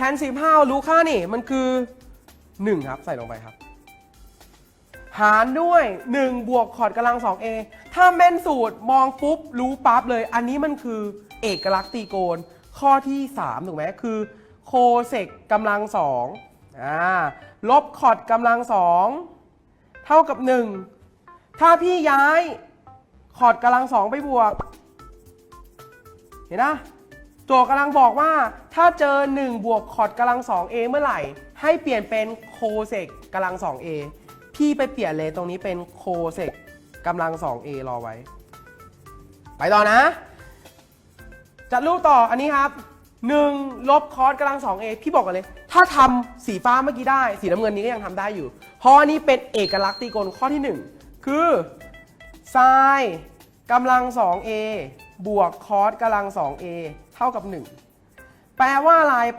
ทน 15 รู้ค่านี่ มันคือ 1 ครับ ใส่ลงไปครับ หารด้วย 1 บวกคอร์ดกำลัง 2a ถ้าแม่นสูตรมองปุ๊บ รู้ปั๊บเลย อันนี้มันคือเอกลักษณ์ตรีโกณข้อที่ 3 ถูกไหมคือโคเซกกำลัง2อ่าลบคอร์ดกำลัง 2 เท่ากับ 1 ถ้าพี่ย้ายคอร์ดกำลัง 2 ไปบวก เห็นนะ จทย์กำลังบอกว่าถ้าเจอ 1 บวกคอร์ดกำลัง 2a เมื่อไหร่ ให้เปลี่ยนเป็นโคเซกกำลัง 2a พี่ไปเปลี่ยนเลยตรงนี้เป็นโคเซกกำลัง 2a รอไว้ ไปต่อนะ จัดรูปต่ออันนี้ครับ 1 ลบคอร์สกำลัง 2a พี่บอกกันเลย ถ้าทำสีฟ้าเมื่อกี้ได้ สีน้ำเงินนี้ก็ยังทำได้อยู่ เพราะอันนี้เป็นเอกลักษณ์ตรีโกณข้อที่ 1 คือไซน์กำลัง 2a บวกคอสกำลัง 2a เท่ากับ 1 แปลว่าอะไรแปล